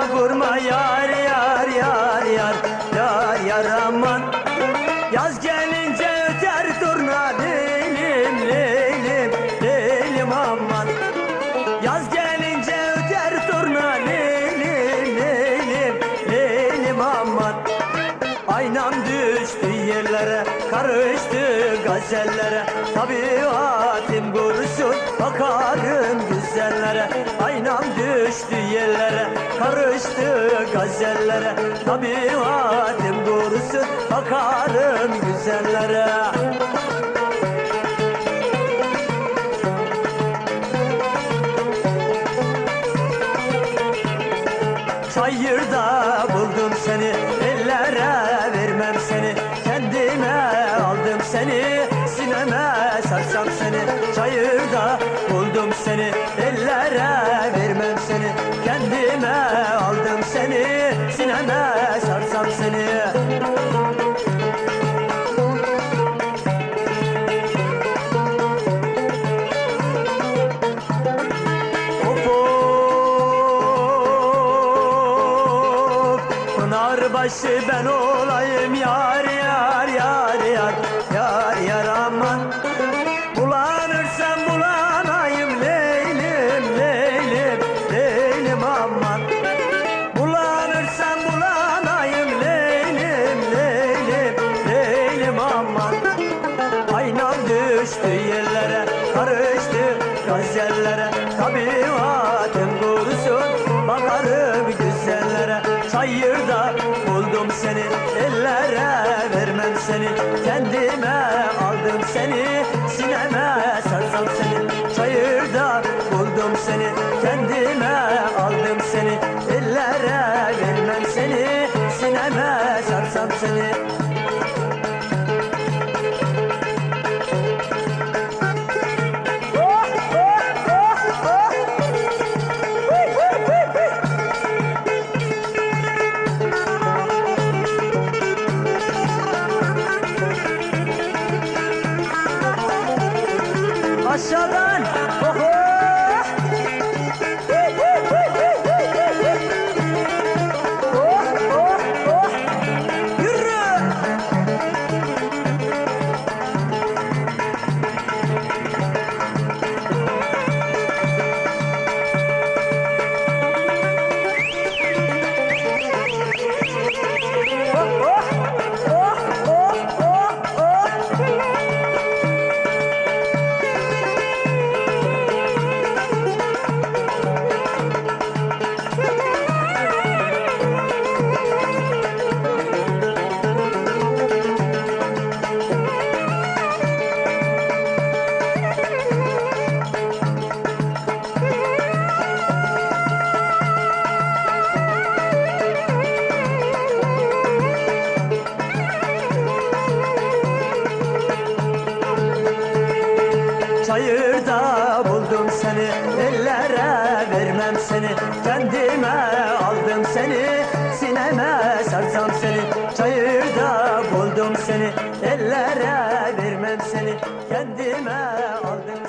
vurma yar yar yar yar yar yar aman. Yaz gelince öter turna dilim dilim dilim aman. Yaz gelince öter turna dilim dilim dilim aman. Aynam düştü yerlere karıştı gazellere tabi var gazellere Tabiatim kurşun Bakarım güzellere. Çayırda buldum seni Pınarbaşı ben olayım yar yar yar yar Yar yar aman. Bulanırsam bulanayım Leylim leylim leylim aman. Bulanırsam bulanayım Leylim leylim leylim aman. Aynam düştü yerlere Karıştı gazellere Tabiatım kurusun Bakarım Ellere vermem seni Kendime aldım seni Sineme sarsam seni. Çayırda buldum seni Kendime aldım seni. Ellere vermem seni Sineme sarsam seni Başla lan. them. Seni Kendime aldım seni Sineme sarsam seni Çayırda buldum seni Ellere vermem seni Kendime aldım